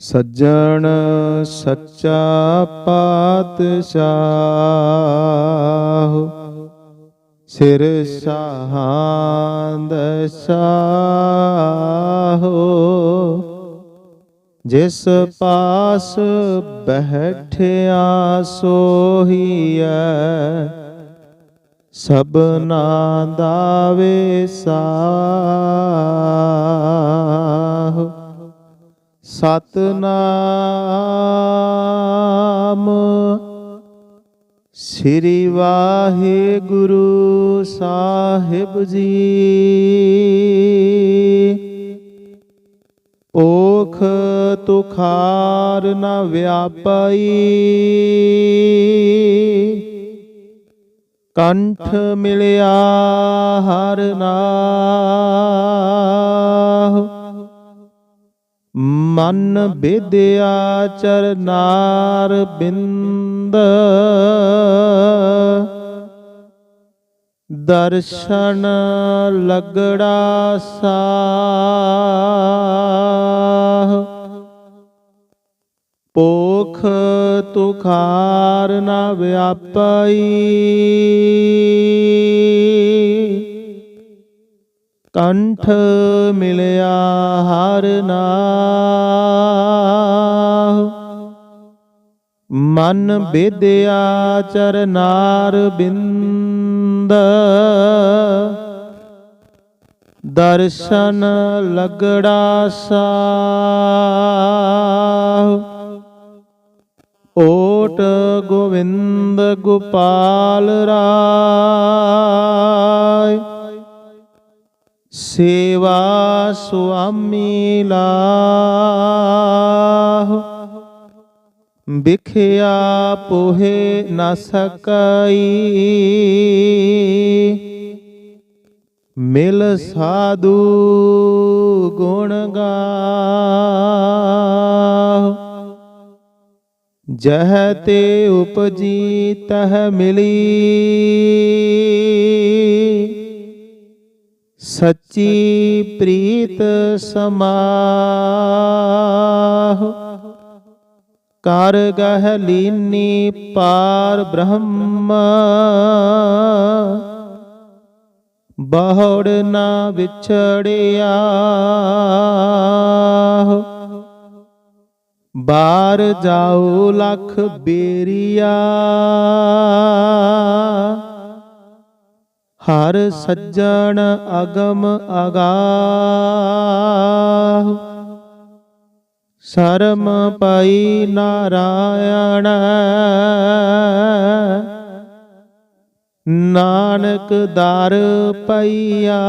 ਸੱਜਣ ਸੱਚਾ ਪਾਤਸ਼ਾਹ। ਸਿਰ ਸਾਹਾਂਦ ਸਾਹੋ। ਜਿਸ ਪਾਸ ਬਹਿਠਿਆ ਸੋਹੀਐ ਸਭਨਾ ਦਾ ਸਾਹ। ਸਤਨਾਮ। ਸ੍ਰੀ ਵਾਹਿਗੁਰੂ ਸਾਹਿਬ ਜੀ। ਓਖ ਤੁਖਾਰ ਨ ਵਿਆਪਈ। ਕੰਠ ਮਿਲਿਆ ਹਰ ਨਾਮ। ਮਨ ਵਿਦਿਆ ਚਰਨਾਰ ਬਿੰਦ। ਦਰਸ਼ਨ ਲਗੜਾ ਸਾਹ। ਪੋਖ ਤੁਖਾਰ ਨ ਵਿਆਪਈ ਕੰਠ ਮਿਲਿਆ ਹਰ ਨਾਮ ਮਨ ਵਿਦਿਆ ਚਰਨਾਰ ਬਿੰਦ। ਦਰਸ਼ਨ ਲਗੜਾ ਸਾਹ। ਓਟ ਗੋਵਿੰਦ ਗੋਪਾਲ ਰਾ ਸੇਵਾ ਸੁਆਮੀ ਲਾਹ। ਵਿਖਿਆ ਪੋਹੇ ਨ ਸਕਈ। ਮਿਲ ਸਾਧੂ ਗੁਣ ਗਾ ਜਹ ਤੇ ਉਪਜੀ ਤਹ ਮਿਲੀ। ਸੱਚੀ ਪ੍ਰੀਤ ਸਮਾਹ। ਕਰ ਗਹ ਲੀਨੀ ਪਾਰ ਬ੍ਰਹਮ। ਬਹੁੜ ਨਾ ਵਿਛੜਿਆ। ਬਾਰ ਜਾਉ ਲਖ ਬੇਰੀਆ। ਹਰ ਸੱਜਣ ਅਗਮ ਅਗਾਹ। ਸ਼ਰਮ ਪਈ ਨਾਰਾਇਣ। ਨਾਨਕ ਦਰ ਪਈਆ।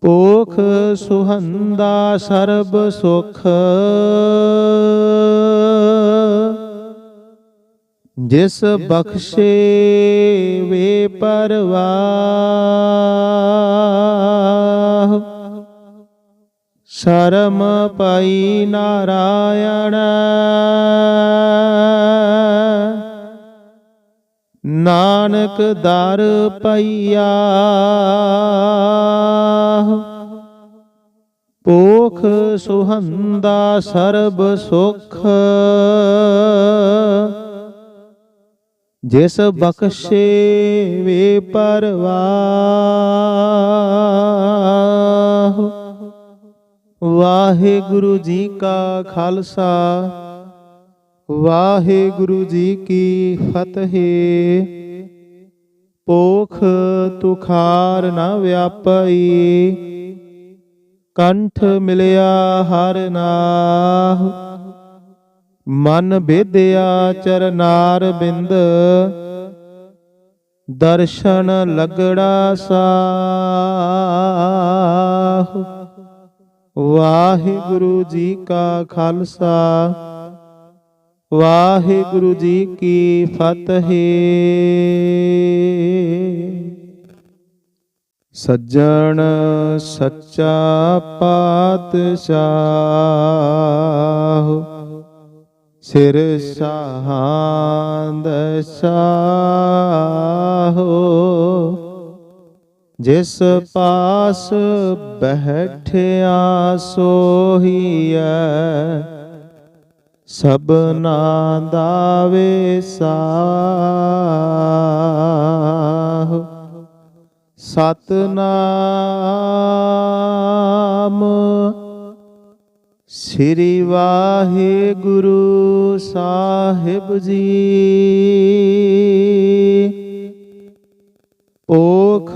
ਪੋਖ ਸੁਹੰਦਾ ਸਰਬ ਸੁਖ। ਜਿਸ ਬਖਸ਼ੇ ਵੇ ਪਰਵਾਹ। ਸ਼ਰਮ ਪਈ ਨਾਰਾਇਣ। ਨਾਨਕ ਦਰ ਪਈਆ। ਪੋਖ ਸੁਹੰਦਾ ਸਰਬ ਸੁਖ। ਜਿਸ ਬਖਸ਼ੇ ਵੇ ਪਰਵਾਹ। ਵਾਹਿਗੁਰੂ ਜੀ ਕਾ ਖਾਲਸਾ। ਵਾਹਿਗੁਰੂ ਜੀ ਕੀ ਫਤਿਹ। ਪੋਖ ਤੁਖਾਰ ਨ ਵਿਆਪਈ। ਕੰਠ ਮਿਲਿਆ ਹਰ ਨਾਹ। ਮਨ ਬੇਦਿਆ ਚਰਨਾਰ ਬਿੰਦ, ਦਰਸ਼ਨ ਲਗੜਾ ਸਾਹ। ਵਾਹਿਗੁਰੂ ਜੀ ਕਾ ਖਾਲਸਾ, ਵਾਹਿਗੁਰੂ ਜੀ ਕੀ ਫਤਿਹ। ਸੱਜਣ ਸੱਚਾ ਪਾਤਸ਼ਾਹ। ਸਿਰ ਸਾਹਾਂਦ ਸਾਹੋ ਜਿਸ ਪਾਸ ਬਹਿਠਿਆ ਸੋਹੀਐ ਸਭਨਾ ਦਾ ਵੇਸਾਹ ਸਤਨਾਮ ਸ੍ਰੀ ਵਾਹਿਗੁਰੂ ਸਾਹਿਬ ਜੀ। ਓਖ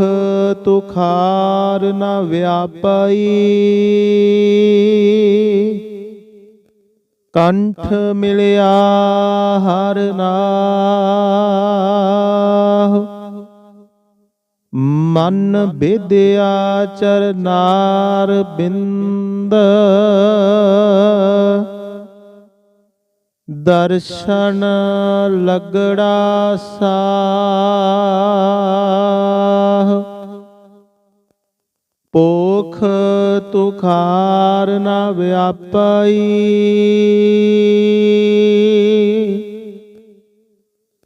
ਤੁਖਾਰ ਨ ਵਿਆਪਈ। ਕੰਠ ਮਿਲਿਆ ਹਰ ਨਾਮ ਮਨ ਵਿਦਿਆ ਚਰਨਾਰ ਬਿੰਦ ਦਰਸ਼ਨ ਲਗੜਾ ਸਾਹ। ਪੋਖ ਤੁਖਾਰ ਨ ਵਿਆਪਈ।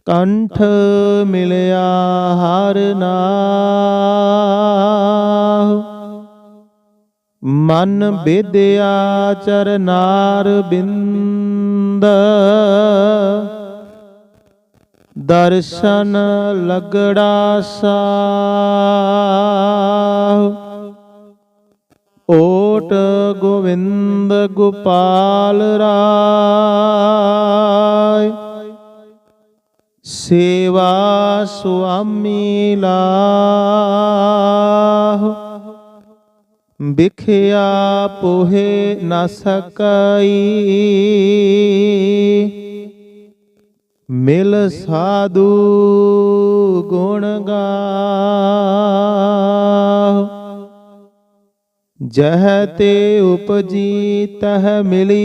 ਕੰਠ ਮਿਲਿਆ ਹਰ ਨਾਮ ਮਨ ਵਿਦਿਆ ਚਰਨਾਰ ਬਿੰਦ। ਦਰਸ਼ਨ ਲਗੜਾ ਸਾਹ। ਓਟ ਗੋਵਿੰਦ ਗੋਪਾਲ ਰਾਏ। ਸੇਵਾ ਸੁਆਮੀ ਲਾਹ। ਵਿਖਿਆ ਪੋਹੇ ਨਾ ਸਕਈ। ਮਿਲ ਸਾਧੂ ਗੁਣ ਗਾਹ। ਜਹ ਤੇ ਉਪਜੀ ਤਹ ਮਿਲੀ।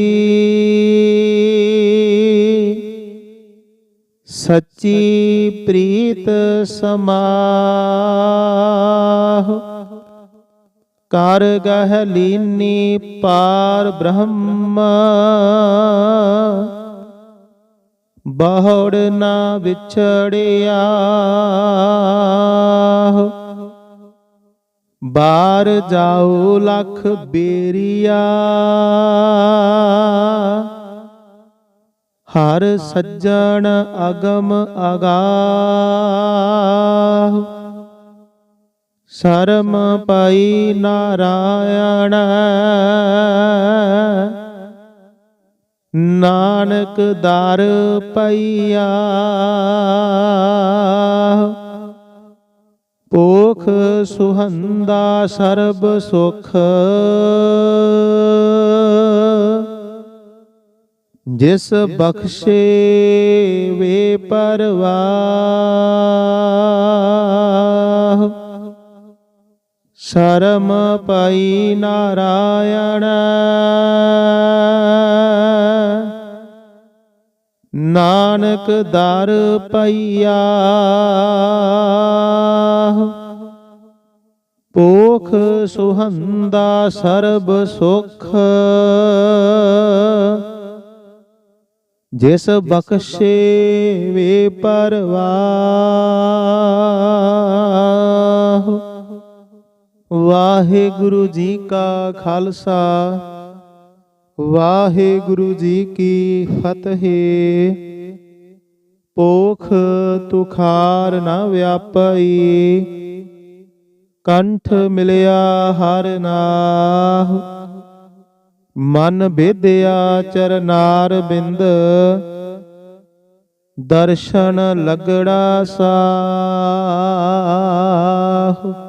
ਸੱਚੀ ਪ੍ਰੀਤ ਸਮਾਹ। ਕਰ ਗਹਿ ਲੀਨੀ ਪਾਰ ਬ੍ਰਹਮ। ਬਹੁੜ ਨਾ ਵਿਛੜਿਆ। ਬਾਰ ਜਾਉ ਲਖ ਬੇਰੀਆ। ਹਰ ਸੱਜਣ ਅਗਮ ਅਗਾ। ਸ਼ਰਮ ਪਈ ਨਾਰਾਇਣ। ਨਾਨਕ ਦਰ ਪਈਆ। ਪੋਖ ਸੁਹੰਦਾ ਸਰਬ ਸੁਖ। ਜਿਸ ਬਖਸ਼ੇ ਵੇ ਪਰਵਾ। ਸ਼ਰਮ ਪਈ ਨਾਰਾਇਣ। ਨਾਨਕ ਦਰ ਪਈਆ। ਪੋਖ ਸੁਹੰਦਾ ਸਰਬ ਸੁਖ। ਜਿਸ ਬਖਸ਼ੇ ਵੇ ਪਰਵਾਹ। ਵਾਹਿਗੁਰੂ ਜੀ ਕਾ ਖਾਲਸਾ, ਵਾਹਿਗੁਰੂ ਜੀ ਕੀ ਫਤਿਹ। ਪੋਖ ਤੁਖਾਰ ਨਾ ਵਿਆਪਈ, ਕੰਠ ਮਿਲਿਆ ਹਰ ਨਾਹ। ਮਨ ਬੇਦਿਆ ਚਰਨਾਰ ਬਿੰਦ, ਦਰਸ਼ਨ ਲਗੜਾ ਸਾਹ।